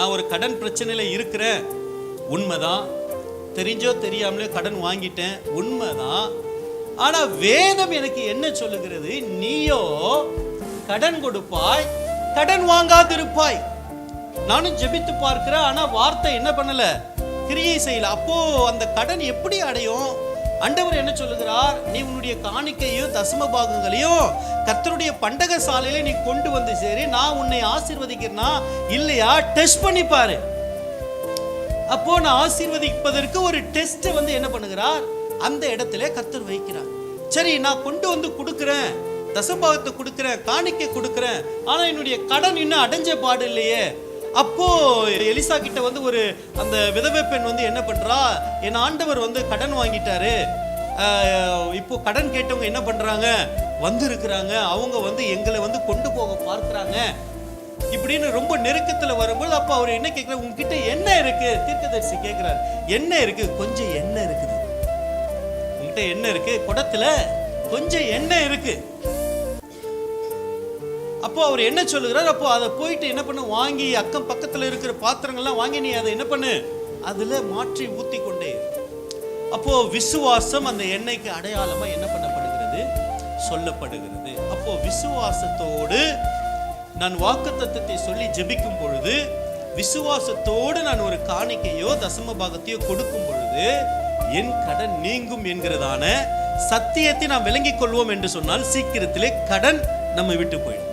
நான் ஒரு கடன் பிரச்சனையில் இருக்கிறேன் உண்மைதான். தெரிஞ்சோ தெரியாமலே கடன் வாங்கிட்டேன் உண்மைதான். ஆனால் வேதம் எனக்கு என்ன சொல்லுகிறது? நீயோ கடன் கொடுப்பாய் கடன் வாங்காதிருப்பாய். நானும் ஜெபித்து பார்க்கிறேன் ஆனால் வார்த்தை என்ன பண்ணலை? கிரியை செய்யல. அப்போ அந்த கடன் எப்படி அடையும்? அண்டவர் என்ன சொல்லுகிறார்? நீ உன்னுடைய காணிக்கையும் தசம பாகங்களையும் கர்த்தருடைய பண்டக சாலையில நீ கொண்டு வந்து சரி. நான் உன்னை ஆசீர்வதிக்கிறேன்னா இல்லையா? டெஸ்ட் பண்ணி பாரு. அப்போ நான் ஆசீர்வதிப்பதற்கு ஒரு டெஸ்ட் வந்து என்ன பண்ணுகிறார்? அந்த இடத்துல கர்த்தர் வைக்கிறார். சரி நான் கொண்டு வந்து கொடுக்குறேன். தசபாகத்தை கொடுக்குறேன் காணிக்கை கொடுக்குறேன். ஆனால் என்னுடைய கடன் இன்னும் அடைஞ்ச பாடு இல்லையே. அப்போ எலிசா கிட்ட வந்து ஒரு அந்த விதவை பெண் வந்து என்ன பண்றா? என் ஆண்டவர் வந்து கடன் வாங்கிட்டாரு. இப்போ கடன் கேட்டவங்க என்ன பண்றாங்க? வந்து இருக்கிறாங்க அவங்க வந்து எங்களை வந்து கொண்டு போக பார்க்குறாங்க. இப்படின்னு ரொம்ப நெருக்கத்துல வரும்போது அப்போ அவர் என்ன கேட்கிறார் உங்ககிட்ட என்ன இருக்கு? தீர்க்கதரிசி கேட்கிறார் என்ன இருக்கு? கொஞ்சம் எண்ணெய் இருக்குது. உங்ககிட்ட என்ன இருக்கு? குடத்துல கொஞ்சம் எண்ணெய் இருக்கு. அப்போ அவர் என்ன சொல்லுகிறார்? அப்போ அதை போயிட்டு என்ன பண்ணு? வாங்கி அக்கம் பக்கத்தில் இருக்கிற பாத்திரங்கள்லாம் வாங்கி நீ அதை என்ன பண்ணு? அதில் மாற்றி ஊத்தி கொண்டே அப்போ விசுவாசம் அந்த எண்ணெய்க்கு அடையாளமா என்ன பண்ணப்படுகிறது? சொல்லப்படுகிறது. அப்போ விசுவாசத்தோடு நான் வாக்குத்தத்தத்தை சொல்லி ஜெபிக்கும் பொழுது விசுவாசத்தோடு நான் ஒரு காணிக்கையோ தசம பாகத்தையோ கொடுக்கும் பொழுது என் கடன் நீங்கும் என்கிறதான சத்தியத்தை நாம் விளங்கிக் கொள்வோம் என்று சொன்னால் சீக்கிரத்திலே கடன் நம்ம விட்டு போயிடும்.